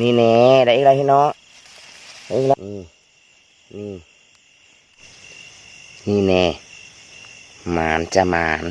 นี่แน่ได้อีกแล้วพี่น้องได้อีกแล้วนี่นี่นี่แน่หมานจะหมาน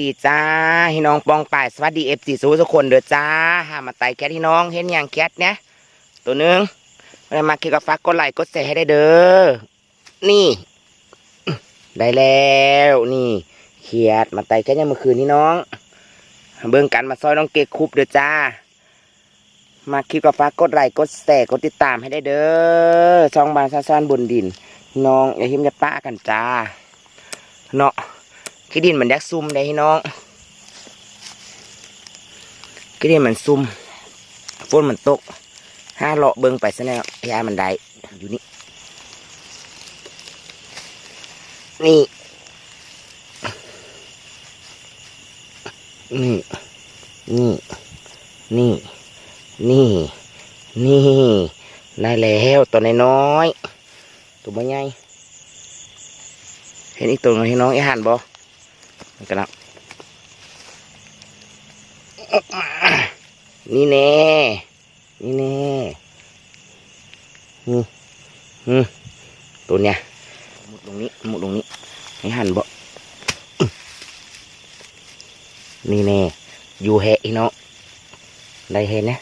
ดีจ้าพี่น้องปองป่ายสวัสดีเอฟซีสูทุกคนเด้อจ้าหามาไต่แคทพี่น้องเห็นอย่างแคทเนี่ยตัวนึงมามาคิดกับฟักกดไลค์กดแชร์ให้ได้เด้อนี่ ได้แล้วนี่เขียดมาไต่แคทยังเมื่อคืนนี่น้อง เบิ่งกันมาซอยน้องเกกคุบเด้อจ้า มาคลิปกับฟ้ากกดไลค์กดแชร์กดติดตามให้ได้เด้อช่องบานซ่าซ่านบนดิน น้องอย่าหิมอย่าป้ากันจ้าเนาะ ขี้ดินมันยักซุ่มได้พี่น้องขี้ดินมันซุ่มฝนมันตกห้าเลาะเบิงไปซะแล้วยามันได้อยู่นี่นี่นี่นี่นี่นี่นี่ได้แล้วตัวน้อยๆตัวใหญ่เห็นอีกตัวหนึงพี่น้องไอ้หันบ่ กันละออกมานี่แน่ นี่แน่อืมอืมตัวเนี้ยหมุดตรงนี้หมุดตรงนี้ ให้หันบ่อื้อนี่แน่ อยู่แหะอีเนาะได้เห็นนะ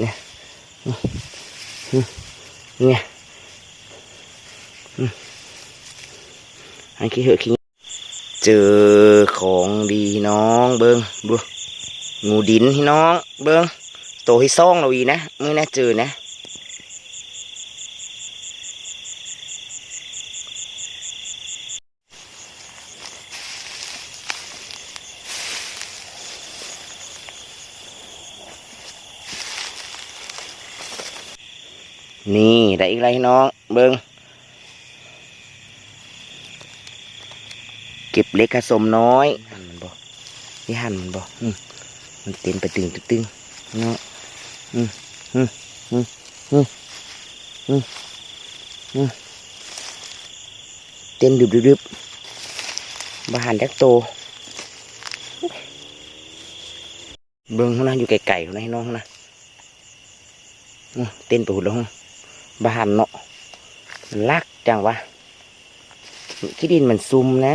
เนี่ยอืมอืมเนี่ยอืมอันขี้เหอะขี้ เจอของดีน้องเบิงดูงูดินพี่น้อง เบิงโตให้ซ่องเราอีนะมื่อนะเจอนะนี่ได้อีกไรน้อง เบิง เก็บเล็กผสมน้อยหันมันบ่นี่หันมันบ่อืมมันเต็มไปตึงตึงเนาะอืมอืมอืมอืมอืมอืมเต้นดึบดึบดึบบาหันแดกโตเบิ้งเขานะอยู่ไกลๆเขานะให้น้องนะเต้นไปหุ่นแล้วบาหันเนาะลักจังวะขี้ดินมันซุ่มนะ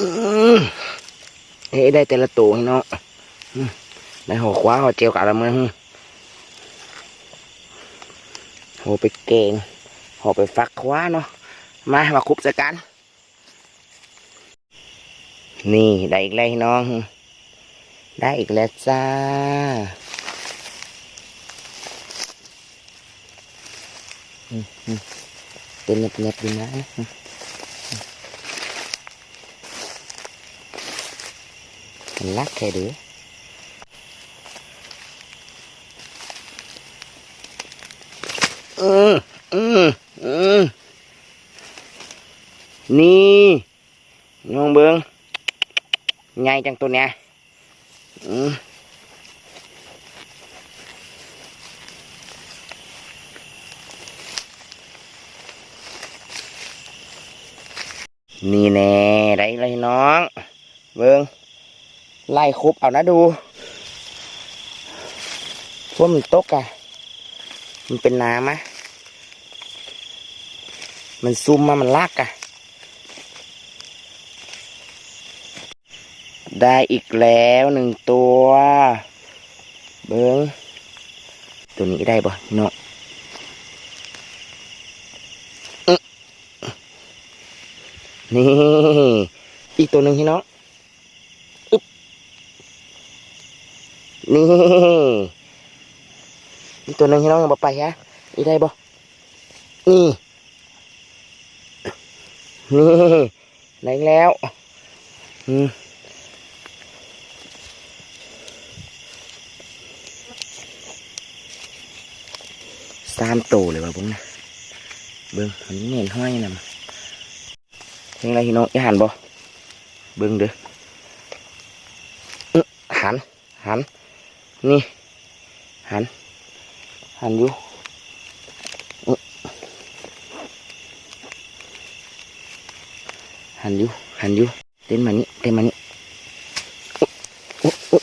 อืมเฮ้ย ได้แต่ละตัวให้เนาะอืมได้หัวคว้าหัวเจียวกะละมือหึหัวไปเก่งหัวไปฟักคว้าเนาะมามาคุบสกัน นี่ได้อีกแล้วน้อง ได้อีกแล้วจ้าอืมอืมเต็มเน็บเน็บดีนะ มักแค่เดืออืมอืมอืมนี่น้องเบิงใหญ่จังตัวเนี้ยอืมนี่แน่ได้เลยน้อง เบิง ไล่คุบเอานะดูพวกมันตกอะมันเป็นน้ำอะมันซุ่มมามันลากอะได้อีกแล้วหนึ่งตัว เบิ้งตัวนี้ได้ปะเนาะนี่ อีกตัวหนึ่งพี่น้อง นี่อีตัวนึงพี่น้องยังบ่ไปฮะอีได้บ่นี่นี่ได้แล้วอืมสามโตวเลยว่ะบิ้งนะเบิ้งอันเห็นห้อยนำเห็นอะไรพี่น้องอย่าหันบ่เบิ้งเด้อหันหัน นี่ หัน หันอยู่อื้อหันอยู่หันอยู่เต้นมานี่เต้นมานี่อุ๊อุ๊อุ๊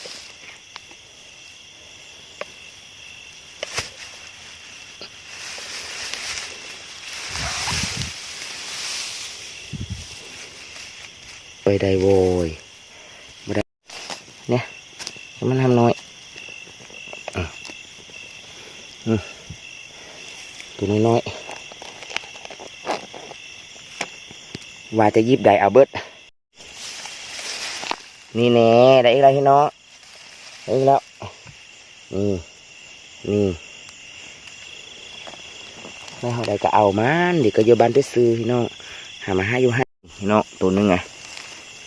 ไปได้โว้ยไม่ได้เนี่ยให้มันทำน้อย ตัวน้อยๆว่าจะยิบได้เอาเบิดนี่แน่ได้อีกแล้วพี่น้องได้อีกแล้วนี่นี่แล้วเขาได้ก็เอามันเดี๋ยวก็โยบันไปซื้อพี่น้องหามาให้อยู่ให้พี่น้องตัวหนึงไง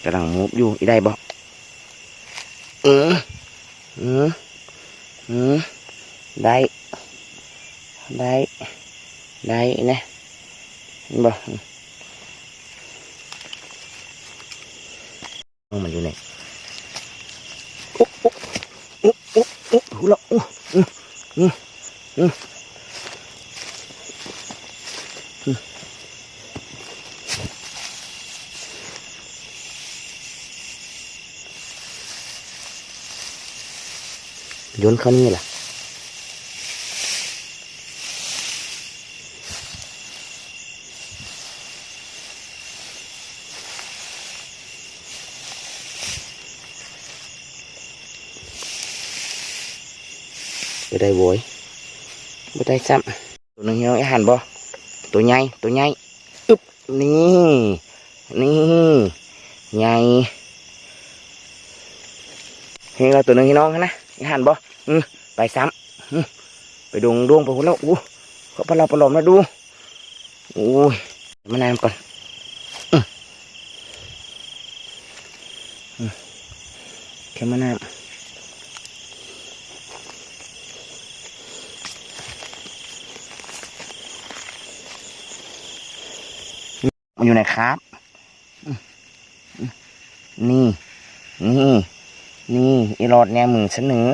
กำลังมุบอยู่อีได้บ่เออเออเออได้ได้ได้นะเออไห นอุ๊บอุ๊บอุ๊บอุ๊บอุ๊บหูละอุ๊บอืมอื มอืมอืมโยนเข้านี่ล่ะไปได้โวยไปได้ซ้ำตัวนึงเหี่ยวไอ้หันบ่ตัวใหญ่ตัวใหญ่อึบนี่นี่ใหญ่เฮ้ยเราตัวนึงพี่น้องนะไอ้หันบ่ไปซ้ำไปดวงดวงไปพุ่นแล้วอู้เขาปลาปลอมมาดูอู้ยมานานก่อนแค่มานาน อยู่ไหนครับ นี่ นี่ นี่อีรอดแนวมือฉันเหนือ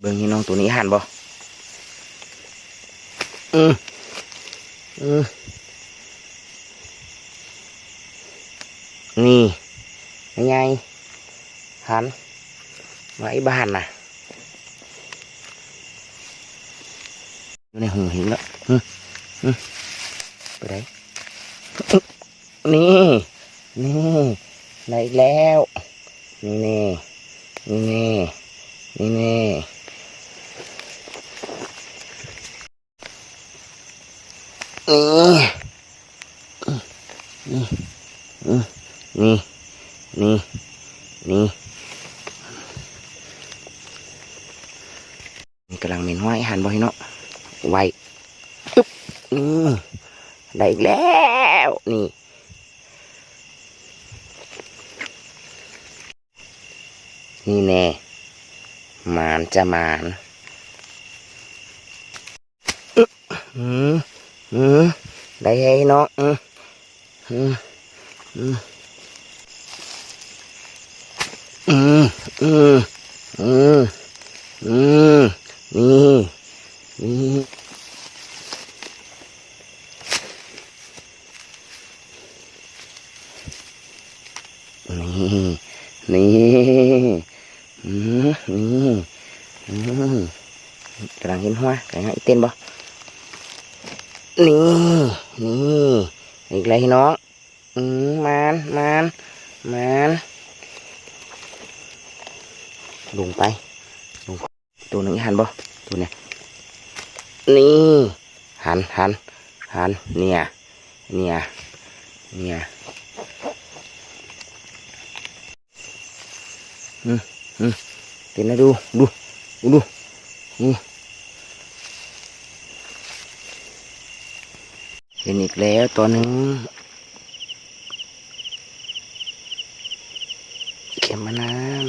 เบิ่งนี่น้องตัวนี้หันบ่อืออือนี่ยังไงหันไอ้บ้านน่ะ อยู่ในหูหินแล้วไปไหนนี่ นี่ไหนแล้ว นี่นี่นี่นี่นี่นี่นี่นี่นี่กำลังเหม็นห้อยหันบ่ให้เนาะ ไวอึ๊บอืมได้อีกแล้วนี่ นี่แน่หมานจะหมานอึ๊บอืมอืมได้ให้เนาะอืมอืมอืมอืมอืมอืมอืมนี่ นี่นี่นี่อืมนี่อืมกำลังเห็นหัวกำลังอีเต้นบ่ นี่นี่อีกแล้วพี่น้องอืมมานมานมานลงไปลงตัวหนึ่งหันบ่ตัวเนี้ยนี่หันหันหันเนี่ยเนี่ยเนี่ยอืมอืมเห็นนะดูดูดูดู เห็นอีกแล้วตัวหนึ่งเข็มมานาว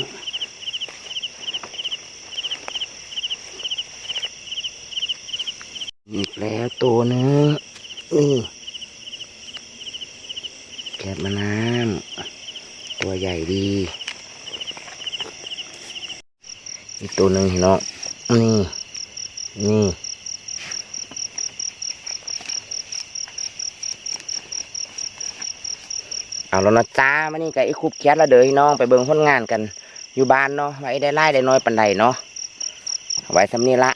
อีกแล้วตัวหนึงนี่เข็มมานาวตัวใหญ่ดีอีกตัวหนึ่งเห็นเนาะนี่นี่ เอาแล้วนาะจ้ามานี่กับไอ้คุบแคทแล้วเด้อพี่น้องไปเบิ่งผลงานกัน อยู่บ้านเนาะไว้ได้ไล่ได้น้อยปันใดเนาะไว้สำนี้ละ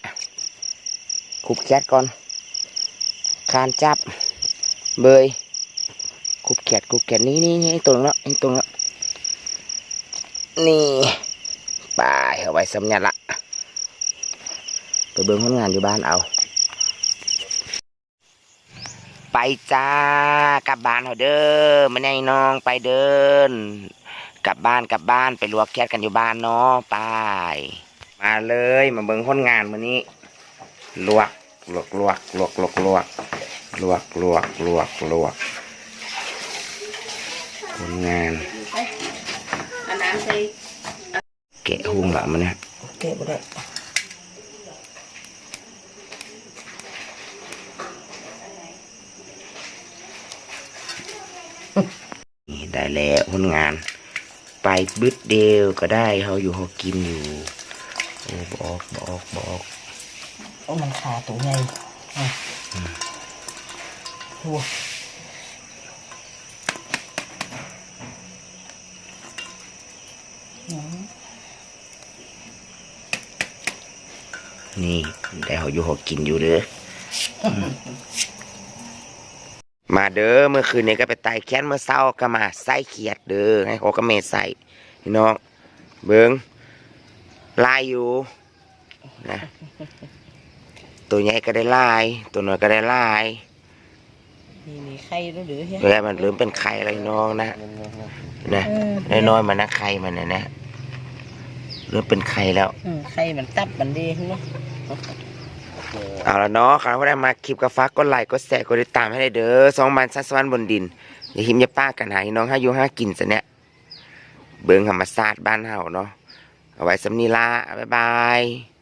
คุบแคทก่อนคานจับ เบยคุบแคทคุบแคทนี่นี่นี่ตัวนึงเนาะตัวนึงเนาะนี่ไปเอาไว้สำนักละไปเบิ่งผลงานอยู่บ้านเอา ไปจ้ากลับบ้านเอาเด้อมาไงน้องไปเดิน กลับบ้านกลับบ้านไปลวกแคทกันอยู่บ้านเนาะไปมาเลยมาเบิ่งผลงานมื้อนี้ ลวกลวกลวกลวกลวกลวกลวกลวกลวกลวกผลงานอันนั้นใส่แกะหุ้งละมันเนี่ยเก็บบ่ได้ นี่ได้ แล้วผลงาน ไปบึดเดียวก็ได้เขาอยู่เขากินอยู่ โอ้บอกบอกบอกโอ้มันขาตัวใหญ่อะโอ้นี่ได้เขาอยู่เขากินอยู่เด้ออ มาเด้อเมื่อคืนนี้ก็ไปไต่แค้นเมื่อเช้าก็มาใส่เขียดเด้อให้เขาก็เมใส่พี่น้องเบิ้งลายอยู่นะตัวใหญ่ก็ได้ลาย ตัวน้อยก็ได้ลายนี่มีไข่ด้วยหรือเฮ้ยตัวใหญ่มันเริ่มเป็นไข่อะไรน้องนะนะเออน้อยๆมันนะไข่มันนะนะเริ่มเป็นไข่แล้วอืมไข่มันตับมันดีเนาะ เอาละเนาะใครว่าได้มาคลิปก็ฝากก็ไลค์ก็แชร์ก็ติดตามให้ได้เด้อสองบันซัสวรรค์บนดินอย่าหิมอย่าป้ากันหายน้องห้าอยู่ห้ากินซะเนี่ยเบิ้งธรรมศาสตร์บ้านเฮาเนาะเอาไว้สำนีละบ๊ายบาย